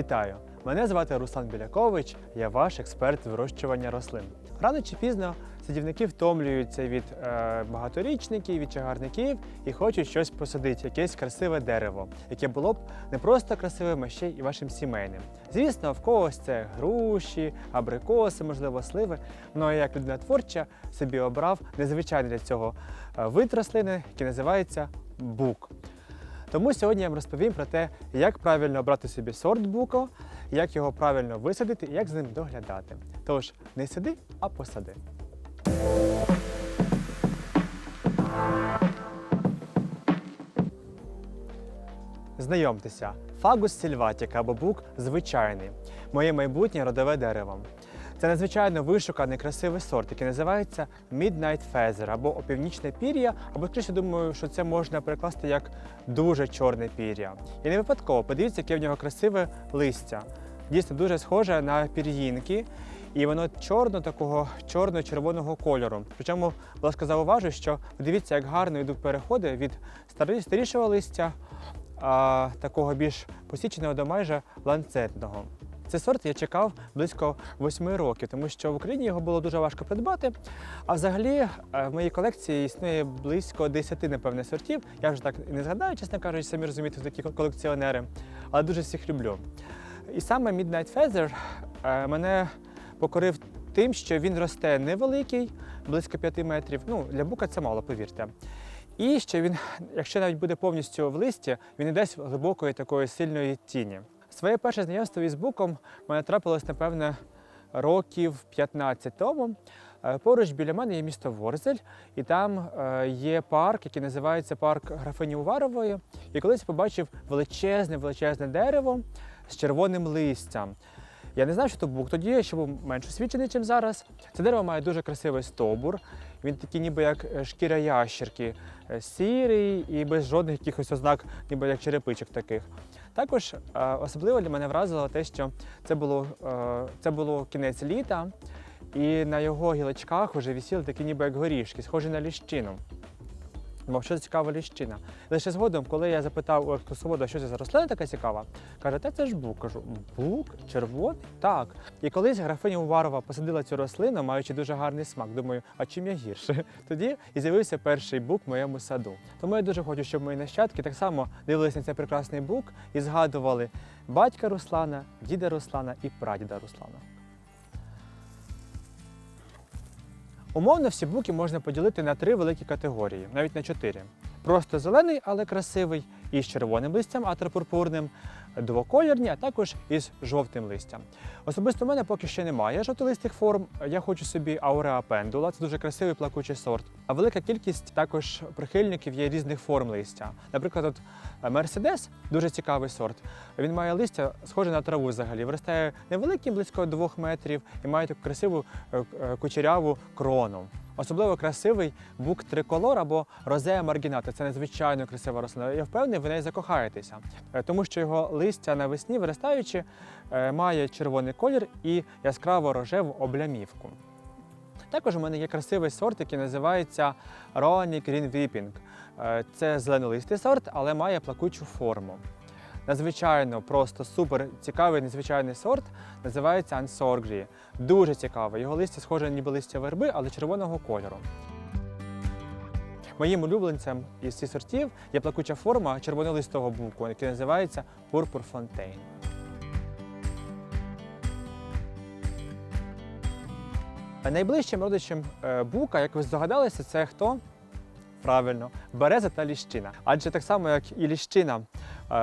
Вітаю! Мене звати Руслан Білякович, я ваш експерт вирощування рослин. Рано чи пізно садівники втомлюються від е, багаторічників, від чагарників і хочуть щось посадити, якесь красиве дерево, яке було б не просто красивим, а ще й вашим сімейним. Звісно, в когось це груші, абрикоси, можливо, сливи. Ну а як людина творча собі обрав незвичайний для цього е, вид рослини, який називається бук. Тому сьогодні я вам розповім про те, як правильно обрати собі сорт буко, як його правильно висадити і як з ним доглядати. Тож не сиди, а посади. Знайомтеся, фагус сільватіка або бук звичайний, моє майбутнє родове дерево. Це надзвичайно вишуканий красивий сорт, який називається Midnight Feather або опівнічне пір'я, або скоріше думаю, що це можна перекласти як дуже чорне пір'я. І не випадково, подивіться, яке в нього красиве листя. Дійсно дуже схоже на пір'їнки, і воно чорно такого чорно-червоного кольору. Причому, будь ласка, зауважу, що дивіться, як гарно йдуть переходи від старі- старішого листя, а, такого більш посіченого до майже ланцетного. Цей сорт я чекав близько восьми років, тому що в Україні його було дуже важко придбати. А взагалі е, в моїй колекції існує близько 10, напевне, сортів. Я вже так і не згадаю, чесно кажучи, самі розумієте, такі колекціонери, але дуже всіх люблю. І саме Midnight Feather е, мене покорив тим, що він росте невеликий, близько 5 метрів. Ну, для бука це мало, повірте. І що він, якщо навіть буде повністю в листі, він не дасть глибокої такої сильної тіні. Своє перше знайомство із буком мене трапилось, напевне, років 15 тому. Е, Поруч біля мене є місто Ворзель, і там е, є парк, який називається парк графині Уварової. І колись побачив величезне, величезне дерево з червоним листям. Я не знав, що то бук тоді, я ще був менш освічений, ніж зараз. Це дерево має дуже красивий стовбур. Він такий, ніби як е, шкіра ящерки, сірий і без жодних якихось ознак, ніби як черепичок таких. Також е, особливо для мене вразило те, що це було, е, це було кінець літа, і на його гілочках вже висіли такі ніби як горішки, схожі на ліщину. Думав, що це цікава ліщина. Лише згодом, коли я запитав у екскурсовода, що це за рослина така цікава, каже, та це ж бук. Кажу, бук, червоний? Так. І колись графиня Уварова посадила цю рослину, маючи дуже гарний смак. Думаю, а чим я гірше? Тоді і з'явився перший бук в моєму саду. Тому я дуже хочу, щоб мої нащадки так само дивилися на цей прекрасний бук і згадували батька Руслана, діда Руслана і прадіда Руслана. Умовно всі буки можна поділити на три великі категорії, навіть на чотири. Просто зелений, але красивий, із червоним листям, атропурпурним, двокольорні, а також із жовтим листям. Особисто в мене поки ще немає жовтолистих форм. Я хочу собі ауреа пендула, це дуже красивий плакучий сорт. А велика кількість також прихильників є різних форм листя. Наприклад, от Мерседес дуже цікавий сорт. Він має листя схоже на траву взагалі. Виростає невеликим, близько двох метрів, і має таку красиву е, е, кучеряву крону. Особливо красивий бук триколор або розея маргіната. Це надзвичайно красива рослина. Я впевнений, ви неї закохаєтеся, Е, тому що його листя навесні, виростаючи, е, має червоний колір і яскраво рожеву облямівку. Також у мене є красивий сорт, який називається Ronnie Green Whipping. Е, Це зеленолистий сорт, але має плакучу форму. Надзвичайно просто супер цікавий незвичайний сорт називається Ansorgri. Дуже цікавий. Його листя схоже ніби листя верби, але червоного кольору. Моїм улюбленцем із цих сортів є плакуча форма червонолистого буку, який називається Fontaine. Найближчим родичем е, бука, як ви здогадалися, це хто? Правильно, береза та ліщина. Адже так само, як і ліщина,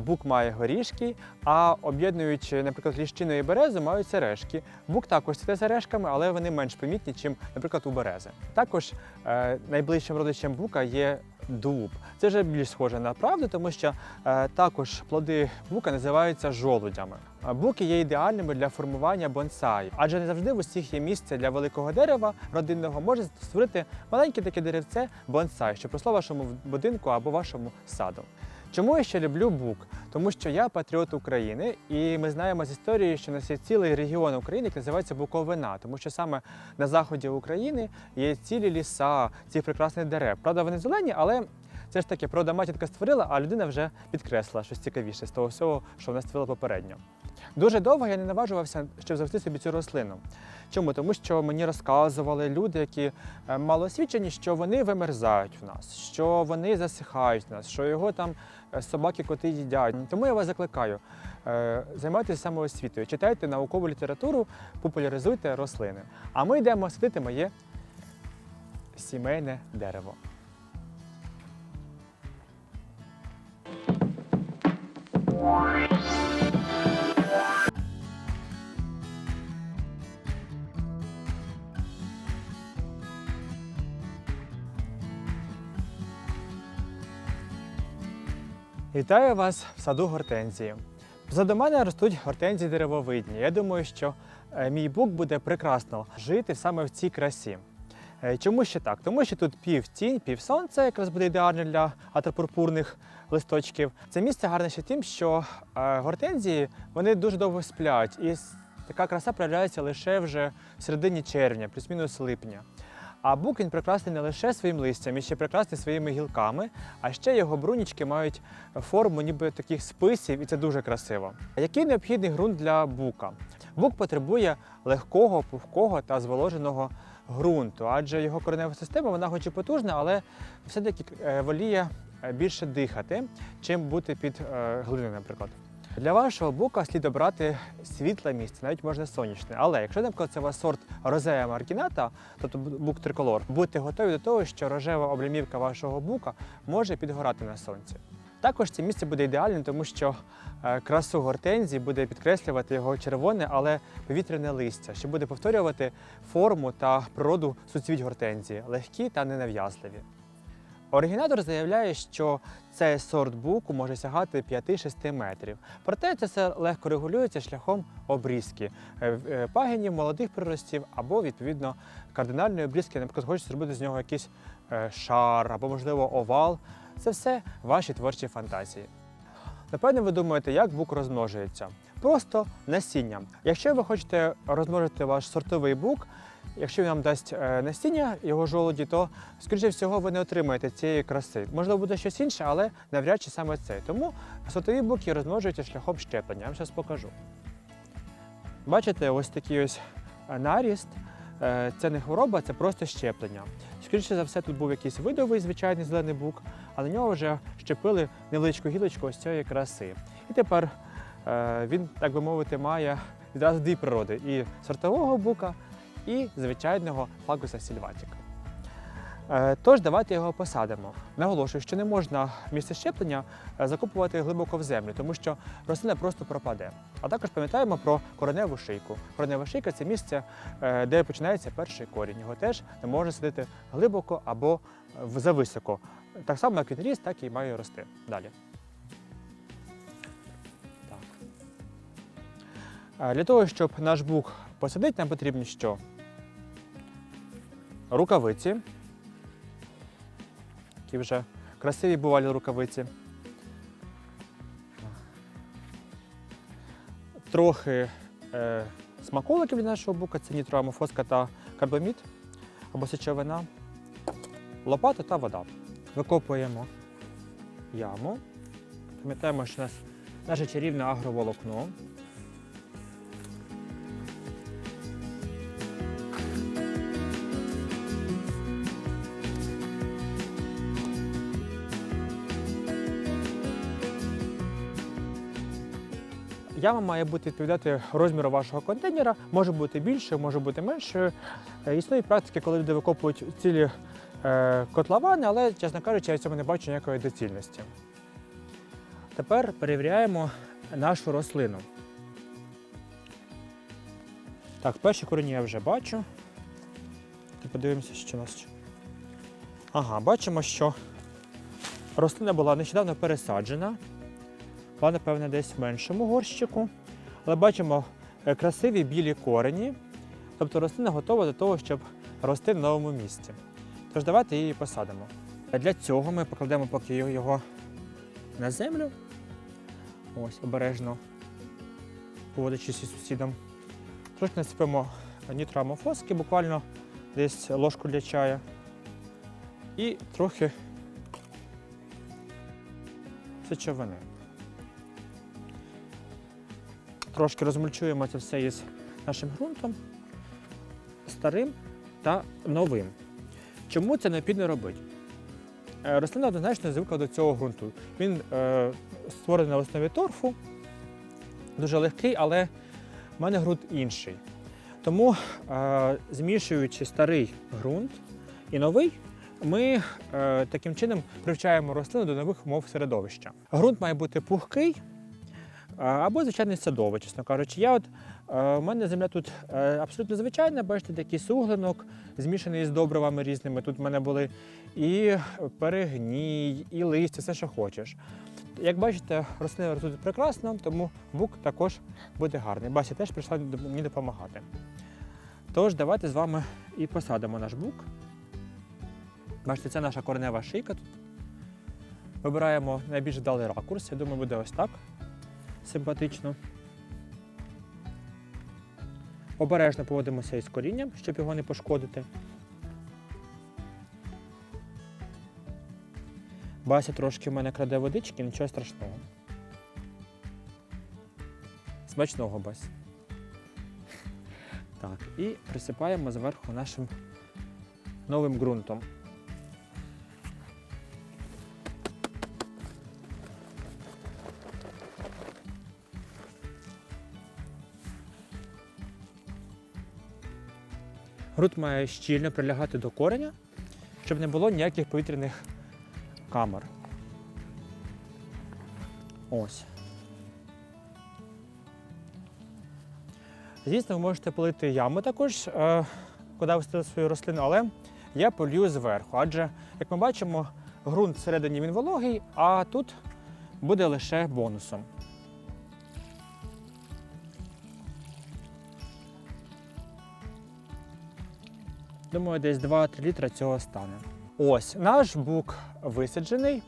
бук має горішки, а об'єднуючи, наприклад, ліщину і березу, мають сережки. Бук також цвіте сережками, але вони менш помітні, ніж, наприклад, у берези. Також е, найближчим родичем бука є дуб. Це вже більш схоже на правду, тому що е, також плоди бука називаються жолудями. Буки є ідеальними для формування бонсай, адже не завжди в усіх є місце для великого дерева родинного може створити маленьке таке деревце бонсай, що росло вашому будинку або вашому саду. Чому я ще люблю бук? Тому що я патріот України, і ми знаємо з історії, що у нас є цілий регіон України, який називається Буковина, тому що саме на заході України є цілі ліса, ці прекрасних дерев. Правда, вони зелені, але це ж таки природа матінка створила, а людина вже підкреслила щось цікавіше з того всього, що вона створила попередньо. Дуже довго я не наважувався, щоб завести собі цю рослину. Чому? Тому що мені розказували люди, які е, малоосвічені, що вони вимерзають в нас, що вони засихають в нас, що його там е, собаки, коти їдять. Тому я вас закликаю, е, займайтеся самоосвітою, читайте наукову літературу, популяризуйте рослини. А ми йдемо садити моє сімейне дерево. Вітаю вас в саду гортензії. Позаду мене ростуть гортензії деревовидні. Я думаю, що е, мій бук буде прекрасно жити саме в цій красі. Е, Чому ще так? Тому що тут пів тінь, пів сонця, якраз буде ідеально для атропурпурних листочків. Це місце гарне ще тим, що е, гортензії вони дуже довго сплять, і така краса проявляється лише вже в середині червня, плюс-мінус липня. А бук він прекрасний не лише своїм листям, і ще прекрасний своїми гілками, а ще його брунічки мають форму ніби таких списів, і це дуже красиво. Який необхідний ґрунт для бука? Бук потребує легкого, пухкого та зволоженого ґрунту, адже його коренева система вона хоч і потужна, але все-таки е, воліє е, більше дихати, чим бути під е, глиною, наприклад. Для вашого бука слід обрати світле місце, навіть можна сонячне. Але якщо, наприклад, це у вас сорт розея маркіната, тобто бук триколор, будьте готові до того, що рожева облямівка вашого бука може підгорати на сонці. Також це місце буде ідеальним, тому що е, красу гортензії буде підкреслювати його червоне, але повітряне листя, що буде повторювати форму та природу суцвіть гортензії, легкі та ненав'язливі. Оригінатор заявляє, що цей сорт буку може сягати 5-6 метрів. Проте це все легко регулюється шляхом обрізки е, е, пагінів, молодих приростів або відповідно кардинальної обрізки. Наприклад, хочуть зробити з нього якийсь е, шар або, можливо, овал. Це все ваші творчі фантазії. Напевно, ви думаєте, як бук розмножується? Просто насінням. Якщо ви хочете розмножити ваш сортовий бук, якщо він вам дасть е, насіння його жолуді, то, скоріше всього, ви не отримаєте цієї краси. Можливо, буде щось інше, але навряд чи саме це. Тому сортові буки розмножуються шляхом щеплення. Я вам зараз покажу. Бачите, ось такий ось е, наріст. Е, Це не хвороба, це просто щеплення. Скоріше за все, тут був якийсь видовий звичайний зелений бук, а на нього вже щепили невеличку гілочку ось цієї краси. І тепер він, так би мовити, має відразу дві природи: і сортового бука, і звичайного флагуса сільватіка. Е, Тож давайте його посадимо. Наголошую, що не можна місце щеплення е, закопувати глибоко в землю, тому що рослина просто пропаде. А також пам'ятаємо про кореневу шийку. Коренева шийка це місце, е, де починається перший корінь. Його теж не можна садити глибоко або зависоко. Так само, як він ріс, так і має рости. Далі. Так. Для того, щоб наш бук посадити, нам потрібні що? Рукавиці. Такі вже красиві бувалі рукавиці. Трохи е, смаколиків від нашого бука це нітроамофоска та карбамід або сечовина, лопата та вода. Викопуємо яму. Пам'ятаємо, що у нас наше чарівне агроволокно. Яма має бути відповідати розміру вашого контейнера, може бути більшою, може бути меншою. Е, Існують практики, коли люди викопують цілі е, котловани, але, чесно кажучи, я в цьому не бачу ніякої доцільності. Тепер перевіряємо нашу рослину. Так, перші корені я вже бачу. Подивимося, що у нас. Ага, бачимо, що рослина була нещодавно пересаджена. Була, напевне, десь в меншому горщику. Але бачимо е, красиві білі корені. Тобто рослина готова до того, щоб рости в новому місці. Тож давайте її посадимо. Для цього ми покладемо поки його на землю. Ось, обережно, поводячись із сусідом. Трошки насипемо нітроамофоски, буквально десь ложку для чаю. І трохи сечовини. Трошки розмульчуємо це все із нашим ґрунтом, старим та новим. Чому це необхідно робити? Е, Рослина однозначно звикла до цього ґрунту. Він е, створений на основі торфу, дуже легкий, але в мене ґрунт інший. Тому, е, змішуючи старий ґрунт і новий, ми е, таким чином привчаємо рослину до нових умов середовища. Ґрунт має бути пухкий або звичайний садовий, чесно кажучи. Я от, е, у мене земля тут е, абсолютно звичайна, бачите, такий суглинок, змішаний з добривами різними. Тут в мене були і перегній, і листя, все, що хочеш. Як бачите, рослини ростуть прекрасно, тому бук також буде гарний. Бася теж прийшла мені допомагати. Тож, давайте з вами і посадимо наш бук. Бачите, це наша коренева шийка. Вибираємо найбільш вдалий ракурс. Я думаю, буде ось так симпатично. Обережно поводимося із корінням, щоб його не пошкодити. Бася трошки в мене краде водички, нічого страшного. Смачного Бась. Так, і присипаємо зверху нашим новим ґрунтом. Грунт має щільно прилягати до кореня, щоб не було ніяких повітряних камер. Ось. Звісно, ви можете полити яму також, е, куди встили свою рослину, але я полью зверху. Адже, як ми бачимо, ґрунт всередині він вологий, а тут буде лише бонусом. Думаю, десь 2-3 літра цього стане. Ось наш бук висаджений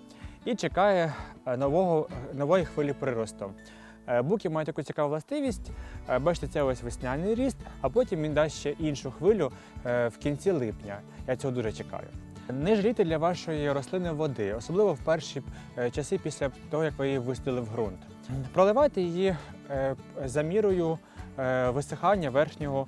і чекає е, нового, нової хвилі приросту. Е, Буки мають таку цікаву властивість. Е, Бачите, це ось весняний ріст, а потім він дасть ще іншу хвилю е, в кінці липня. Я цього дуже чекаю. Не жалійте для вашої рослини води, особливо в перші е, часи після того, як ви її висадили в ґрунт. Проливайте її е, за мірою е, висихання верхнього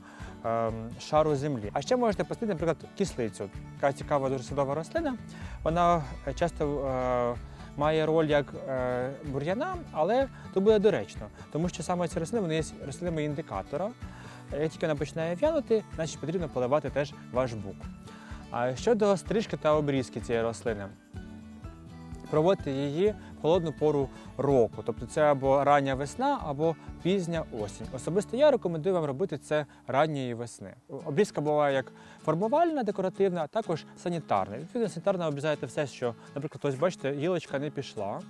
шару землі. А ще можете посадити, наприклад, кислицю. Така цікава дуже садова рослина. Вона е, часто е, має роль як е, бур'яна, але тут буде доречно, тому що саме ці рослини вони є рослинами індикатора. Як тільки вона починає в'янути, значить потрібно поливати теж ваш бук. А щодо стрижки та обрізки цієї рослини, проводьте її холодну пору року. Тобто це або рання весна, або пізня осінь. Особисто я рекомендую вам робити це ранньої весни. Обрізка буває як формувальна, декоративна, а також санітарна. Відповідно, санітарно обрізаєте все, що, наприклад, ось бачите, гілочка не пішла.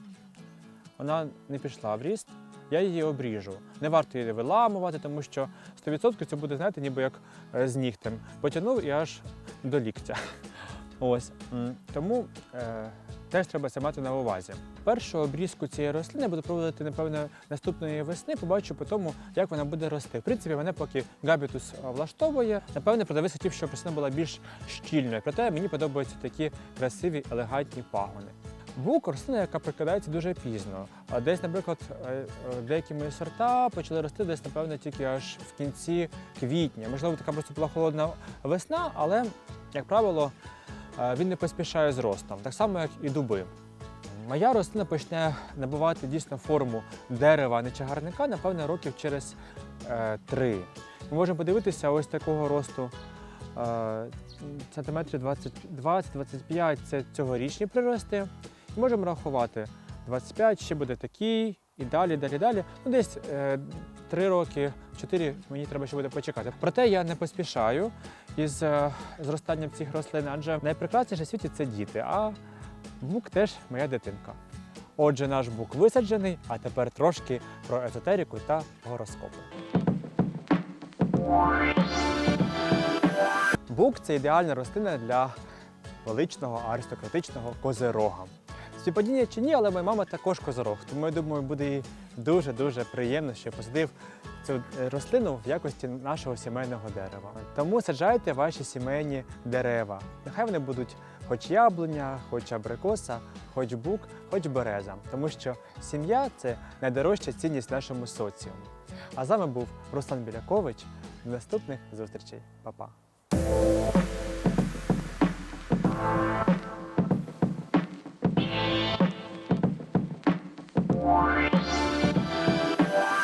Вона не пішла в ріст, я її обріжу. Не варто її виламувати, тому що 100% це буде, знаєте, ніби як е, з нігтем. Потягнув і аж до ліктя. Ось. Тому е, теж треба це мати на увазі. Першу обрізку цієї рослини буду проводити, напевно, наступної весни, побачу по тому, як вона буде рости. В принципі, мене поки габітус е, влаштовує. Напевне, продавець хотів, щоб рослина була більш щільною. Проте мені подобаються такі красиві, елегантні пагони. Бук рослина, яка прикидається дуже пізно. Десь, наприклад, е, е, деякі мої сорта почали рости десь, напевно, тільки аж в кінці квітня. Можливо, така просто була холодна весна, але, як правило, він не поспішає з ростом, так само, як і дуби. Моя рослина почне набувати дійсно форму дерева, а не чагарника, напевно, років через е, три. Ми можемо подивитися ось такого росту е, сантиметрів 20 20-25 це цьогорічні прирости. І можемо рахувати 25, ще буде такий, і далі, далі, далі. Ну, десь е, 3 роки, 4 мені треба ще буде почекати. Проте я не поспішаю із е, зростанням цих рослин, адже найпрекрасніше в світі це діти, а бук теж моя дитинка. Отже, наш бук висаджений, а тепер трошки про езотерику та гороскопи. Бук це ідеальна рослина для величного аристократичного козирога. Співпадіння чи ні, але моя мама також козирог, тому я думаю, буде їй дуже-дуже приємно, що я посадив цю е, рослину в якості нашого сімейного дерева. Тому саджайте ваші сімейні дерева. Нехай вони будуть хоч яблуня, хоч абрикоса, хоч бук, хоч береза. Тому що сім'я це найдорожча цінність нашому соціуму. А з вами був Руслан Білякович. До наступних зустрічей. Па-па.